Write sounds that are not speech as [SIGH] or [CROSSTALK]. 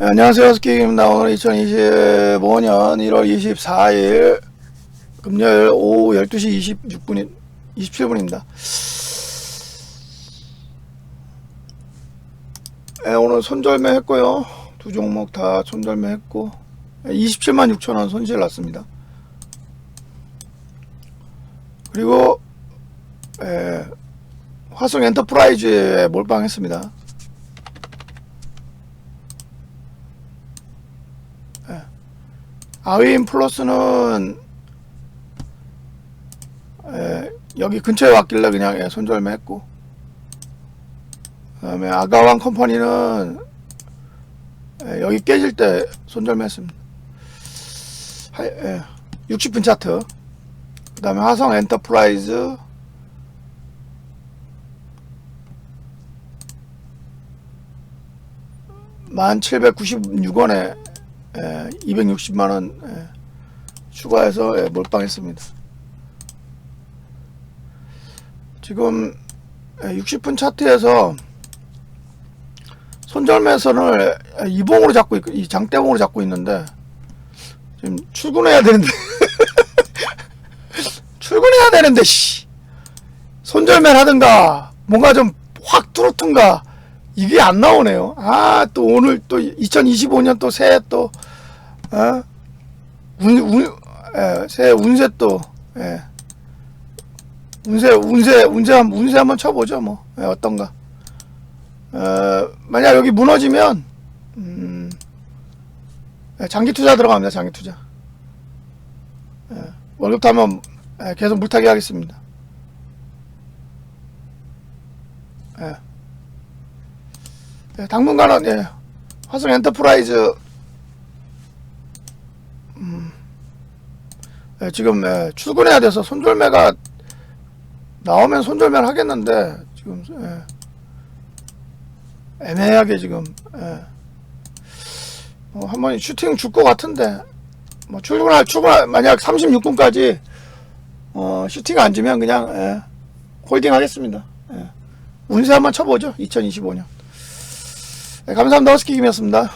네, 안녕하세요. 스키입니다. 오늘 2025년 1월 24일 금요일 오후 12시 26분, 27분입니다. 네, 오늘 손절매 했고요. 두 종목 다 손절매 했고 27만 6천원 손실 났습니다. 그리고 에, 화성 엔터프라이즈에 몰빵했습니다. 아윈 플러스는 에, 여기 근처에 왔길래 그냥 예, 손절매 했고. 그 다음에 아가왕 컴퍼니는 에, 여기 깨질 때 손절매 했습니다. 하, 예, 60분 차트. 그 다음에 화성 엔터프라이즈. 만 796원에 260만 원 추가해서 예, 몰빵했습니다. 지금 60분 차트에서 손절매선을 이봉으로 잡고 있고 이 장대봉으로 잡고 있는데 지금 출근해야 되는데 [LAUGHS] 출근해야 되는데 씨 손절매를 하든가 뭔가 좀 확 뚫었든가 이게 안 나오네요. 아 또 오늘 또 2025년 또 새해 또 어? 운, 운, 예, 새해 운세 또 예. 운세 운세 운세 한 운세 한번 쳐보죠 뭐 예, 어떤가. 어, 만약 여기 무너지면 음, 예, 장기 투자 들어갑니다. 장기 투자. 예, 월급 타면 예, 계속 물타기 하겠습니다. 예. 예, 당분간은 예, 화성 엔터프라이즈 음, 예, 지금 예, 출근해야 돼서 손절매가 나오면 손절매를 하겠는데 지금 예, 애매하게 지금 예, 뭐 한번 슈팅 줄 것 같은데 뭐 출근할 출근 만약 36분까지 어, 슈팅 안 주면 그냥 예, 홀딩 하겠습니다. 예. 운세 한번 쳐보죠 2025년. 네, 감사합니다. 허스키 김이었습니다.